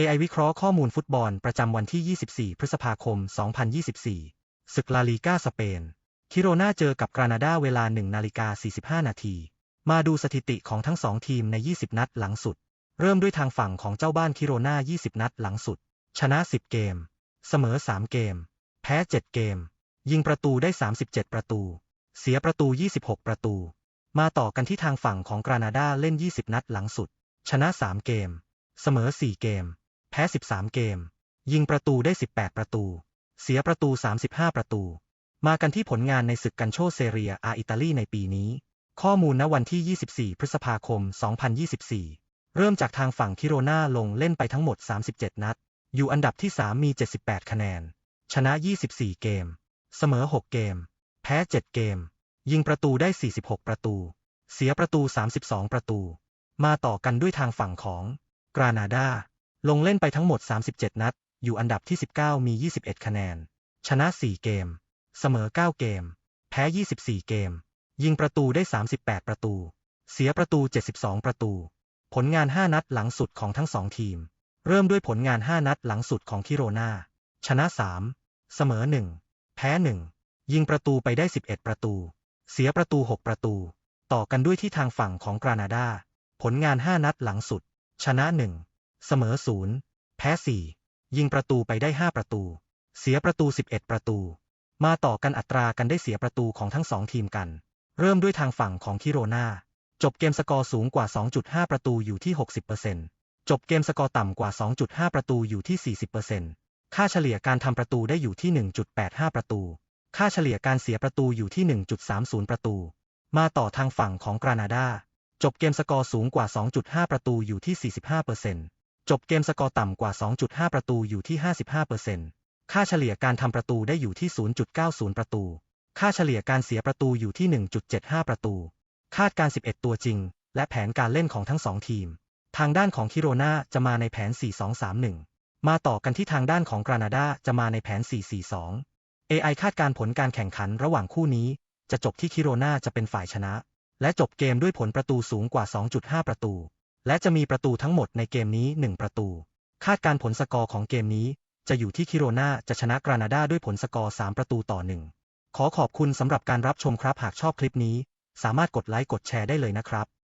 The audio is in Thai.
AI วิเคราะห์ข้อมูลฟุตบอลประจำวันที่ 24 พฤษภาคม 2024 ศึกลาลีกาสเปน คิโรนาเจอกับกรานาดาเวลา 1 นาฬิกา 45 นาที มาดูสถิติของทั้งสองทีมใน 20 นัดหลังสุด เริ่มด้วยทางฝั่งของเจ้าบ้านคิโรนา 20 นัดหลังสุด ชนะ 10 เกม เสมอ 3 เกม แพ้ 7 เกม ยิงประตูได้ 37 ประตู เสียประตู 26 ประตู มาต่อกันที่ทางฝั่งของกรานาดาเล่น 20 นัดหลังสุด ชนะ 3 เกม เสมอ 4 เกม พ้ 13 เกม ยิงประตูได้ 18 ประตู เสียประตู 35 ประตู มากันที่ผลงานในศึกกันโชเซเรียอาอิตาลีในปีนี้ ข้อมูลณวันที่ 24 พฤษภาคม 2024 เริ่มจากทางฝั่งคิโรนาลงเล่นไปทั้งหมด 37 นัด อยู่อันดับที่ 3 มี 78 คะแนน ชนะ 24 เกม เสมอ 6 เกม แพ้ 7 เกม ยิงประตูได้ 46 ประตู เสียประตู 32 ประตู มาต่อกันด้วยทางฝั่งของกรานาดา ลงเล่นไปทั้งหมด 37 นัด อยู่อันดับที่ 19 มี 21 คะแนน ชนะ 4 เกม เสมอ 9 เกม แพ้ 24 เกม ยิงประตูได้ 38 ประตู เสียประตู 72 ประตู ผลงาน 5 นัดหลังสุดของทั้งสองทีม เริ่มด้วยผลงาน 5 นัดหลังสุดของคิโรนาชนะ 3 เสมอ 1 แพ้ 1 ยิงประตูไปได้ 11 ประตู เสียประตู 6 ประตู ต่อกันด้วยที่ทางฝั่งของกรานาดา ผลงาน 5 นัดหลังสุด ชนะ 1 เสมอ0แพ้4ยิงประตูไปได้5ประตู เสียประตู11ประตู มาต่อกันอัตรากันได้เสียประตูของทั้งสองทีมกัน เริ่มด้วยทางฝั่งของคิโรนาจบเกมสกอร์สูงกว่า 2.5 ประตูอยู่ที่ 60%จบเกมสกอร์ต่ำกว่า 2.5 ประตูอยู่ที่ 40%ค่าเฉลี่ยการทำประตูได้อยู่ที่ 1.85 ประตู ค่าเฉลี่ยการเสียประตูอยู่ที่ 1.30 ประตู มาต่อทางฝั่งของกรานาดาจบเกมสกอร์สูงกว่า 2.5 ประตูอยู่ที่ 45% จบเกมสกอร์ต่ำกว่า 2.5 ประตูอยู่ที่ 55%ค่าเฉลี่ยการทำประตูได้อยู่ที่ 0.90 ประตู ค่าเฉลี่ยการเสียประตูอยู่ที่ 1.75 ประตู คาดการ 11 ตัวจริง และแผนการเล่นของทั้งสองทีม ทางด้านของคิโรนาจะมาในแผน 4-2-3-1 มาต่อกันที่ทางด้านของกรานาดาจะมาในแผน 4-4-2 AI คาดการผลการแข่งขันระหว่างคู่นี้ จะจบที่คิโรนาจะเป็นฝ่ายชนะ และจบเกมด้วยผลประตูสูงกว่า 2.5 ประตู และจะมีประตูทั้งหมดในเกมนี้ 1 ประตู คาดการผลสกอร์ของเกมนี้ จะอยู่ที่คิโรนาจะชนะกรานาดาด้วยผลสกอร์ 3 ประตูต่อ 1 ขอขอบคุณสำหรับการรับชมครับหากชอบคลิปนี้ สามารถกดไลค์กดแชร์ได้เลยนะครับ